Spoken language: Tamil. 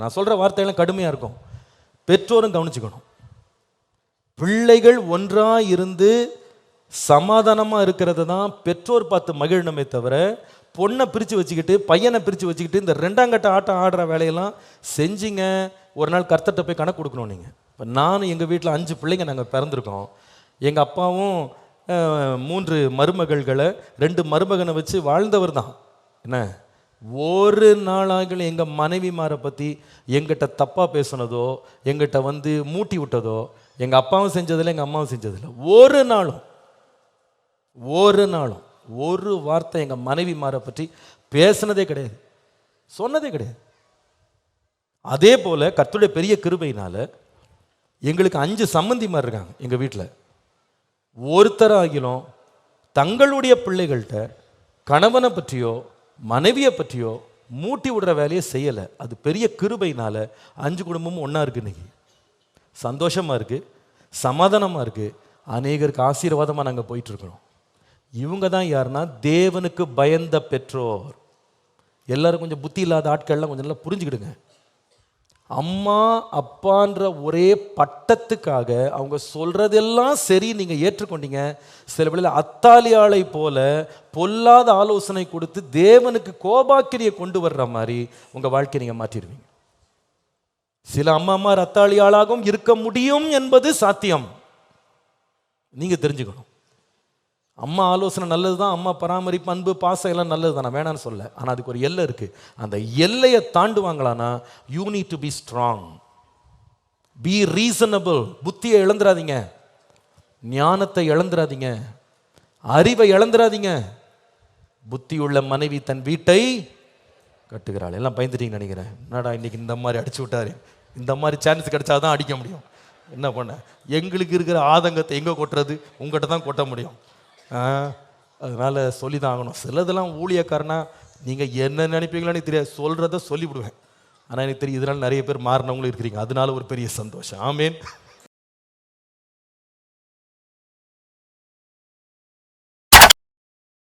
நான் சொல்கிற வார்த்தையெல்லாம் கடுமையாக இருக்கும். பெற்றோரும் கவனிச்சுக்கணும். பிள்ளைகள் ஒன்றாக இருந்து சமாதானமாக இருக்கிறத தான் பெற்றோர் பார்த்து மகிழணுமே தவிர பொண்ணை பிரித்து வச்சுக்கிட்டு பையனை பிரித்து வச்சுக்கிட்டு இந்த ரெண்டாம் கட்ட ஆட்டம் ஆடுற வேலையெல்லாம் செஞ்சீங்க. ஒரு நாள் கர்த்தர்ட்ட போய் கணக்கு கொடுக்கணும் நீங்கள் இப்போ நானும் எங்கள் வீட்டில் அஞ்சு பிள்ளைங்க நாங்கள் பிறந்திருக்கோம். எங்கள் அப்பாவும் மூன்று மருமகள்களை ரெண்டு மருமகனை வச்சு வாழ்ந்தவர் தான். என்ன? ஒரு நாளாகிலும் எங்கள் மனைவிமாரை பற்றி எங்கிட்ட தப்பாக பேசுனதோ எங்கிட்ட வந்து மூட்டி விட்டதோ எங்கள் அப்பாவும் செஞ்சதில்லை எங்கள் அம்மாவும் செஞ்சதில்லை. ஒரு நாளும் ஒரு நாளும் ஒரு வார்த்தை எங்கள் மனைவிமாரை பற்றி பேசுனதே கிடையாது. சொன்னதே கிடையாது. அதே போல் கத்துடைய பெரிய கிருபையினால் எங்களுக்கு அஞ்சு சம்மந்தி மாதிரி இருக்காங்க எங்கள் வீட்டில் ஒருத்தராகிலும் தங்களுடைய பிள்ளைகள்கிட்ட கணவனை பற்றியோ மனைவியை பற்றியோ மூட்டி விடுற வேலையை செய்யலை. அது பெரிய கிருபையினால் அஞ்சு குடும்பமும் ஒன்றா இருக்கு இன்னைக்கு. சந்தோஷமாக இருக்குது சமாதானமாக இருக்குது அநேகருக்கு ஆசீர்வாதமாக நாங்கள் போயிட்டுருக்குறோம். இவங்க தான் யாருன்னா தேவனுக்கு பயந்த பெற்றோர். எல்லோரும் கொஞ்சம் புத்தி இல்லாத ஆட்கள்லாம் கொஞ்சம் நல்லா புரிஞ்சுக்கிடுங்க. அம்மா அப்பான்ற ஒரே பட்டத்துக்காக அவங்க சொல்றதெல்லாம் சரி நீங்க ஏற்றுக்கொண்டீங்க. சில வேளையில் அத்தாலியாளை போல பொல்லாத ஆலோசனை கொடுத்து தேவனுக்கு கோபாக்கிரியை கொண்டு வர்ற மாதிரி உங்க வாழ்க்கையை நீங்க மாற்றிடுவீங்க. சில அம்மா அம்மா ரத்தாளியாளாகவும் இருக்க முடியும் என்பது சாத்தியம். நீங்க தெரிஞ்சுக்கணும். அம்மா ஆலோசனை நல்லது தான் அம்மா பராமரிப்பு அன்பு பாசம் எல்லாம் நல்லது தான் நான் வேணான்னு சொல்ல ஆனால் அதுக்கு ஒரு எல்லை இருக்குது அந்த எல்லையை தாண்டுவாங்களானா you need to be strong be reasonable புத்தியை இழந்துடாதீங்க ஞானத்தை இழந்துடாதீங்க அறிவை இழந்துடாதீங்க புத்தியுள்ள மனைவி தன் வீட்டை கட்டுகிறாள். எல்லாம் பயந்துட்டீங்கன்னு நினைக்கிறேன். என்னடா இன்னைக்கு இந்த மாதிரி அடிச்சு விட்டாரு? இந்த மாதிரி சான்ஸ் கிடைச்சாதான் அடிக்க முடியும். என்ன பண்ண? எங்களுக்கு இருக்கிற ஆதங்கத்தை எங்கே கொட்டுறது? உங்கள்கிட்ட தான் கொட்ட முடியும். அதனால் சொல்லி தான் ஆகணும் சிலதெல்லாம் ஊழியக்காரனா நீங்கள் என்ன நினைப்பீங்களோ எனக்கு தெரியாது. சொல்கிறத சொல்லிவிடுவேன். ஆனால் எனக்கு தெரியும் இதனால் நிறைய பேர் மாறினவங்களும் இருக்கிறீங்க. அதனால ஒரு பெரிய சந்தோஷம். ஆமேன்.